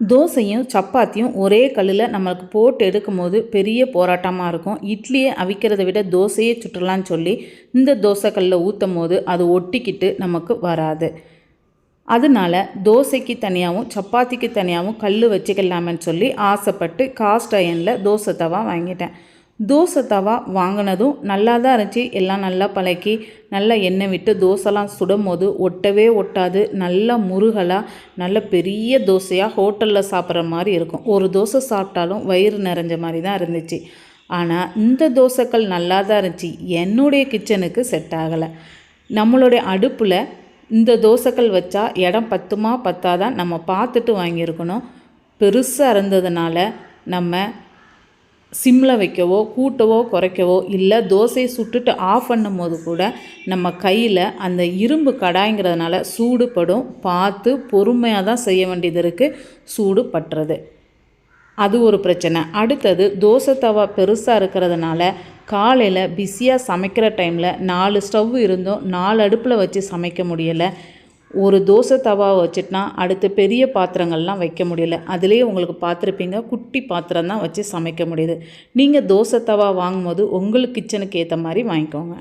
தோசையும் சப்பாத்தியும் ஒரே கல்லில் நம்மளுக்கு போட்டு எடுக்கும்போது பெரிய போராட்டமாக இருக்கும். இட்லியை அவிக்கிறதை விட தோசையே சுற்றலான்னு சொல்லி இந்த தோசைக்கல்லில் ஊற்றும் போது அது ஒட்டிக்கிட்டு நமக்கு வராது. அதனால தோசைக்கு தனியாகவும் சப்பாத்திக்கு தனியாகவும் கல் வச்சுக்கலாமேன்னு சொல்லி ஆசைப்பட்டு காஸ்ட் அயனில் தோசை தவா வாங்கிட்டேன். தோசை தவா வாங்கினதும் நல்லா தான் இருந்துச்சு. எல்லாம் நல்லா பழக்கி நல்லா எண்ணெய் விட்டு தோசைலாம் சுடும் போது ஒட்டவே ஒட்டாது. நல்லா முருகலாக நல்ல பெரிய தோசையாக ஹோட்டலில் சாப்பிட்ற மாதிரி இருக்கும். ஒரு தோசை சாப்பிட்டாலும் வயிறு நிறைஞ்ச மாதிரி தான் இருந்துச்சு. ஆனால் இந்த தோசைக்கள் நல்லா தான் இருந்துச்சு. என்னுடைய கிச்சனுக்கு செட் ஆகலை. நம்மளுடைய அடுப்பில் இந்த தோசைக்கள் வச்சா இடம் பத்துமா பத்தாதான் நம்ம பார்த்துட்டு வாங்கியிருக்கணும். பெருசாக இருந்ததுனால நம்ம சிம்மில் வைக்கவோ கூட்டவோ குறைக்கவோ இல்லை தோசையை சுட்டுட்டு ஆஃப் பண்ணும் போது கூட நம்ம கையில் அந்த இரும்பு கடாய்ங்கிறதுனால சூடு படும் பார்த்து பொறுமையாக தான் செய்ய வேண்டியது இருக்குது சூடு பட்டுறது அது ஒரு பிரச்சனை. அடுத்தது தோசை தவா பெருசாக இருக்கிறதுனால காலையில் பிஸியாக சமைக்கிற டைமில் நாலு ஸ்டவ் இருந்தும் நாலு அடுப்பில் வச்சு சமைக்க முடியலை. ஒரு தோசை தவா வச்சுட்டுனா அடுத்து பெரிய பாத்திரங்கள்லாம் வைக்க முடியல. அதுலேயே உங்களுக்கு பார்த்துருப்பீங்க குட்டி பாத்திரம் தான் வச்சு சமைக்க முடியுது. நீங்கள் தோசை தவா வாங்கும்போது உங்களுக்கு கிச்சனுக்கு ஏற்ற மாதிரி வாங்கிக்கோங்க.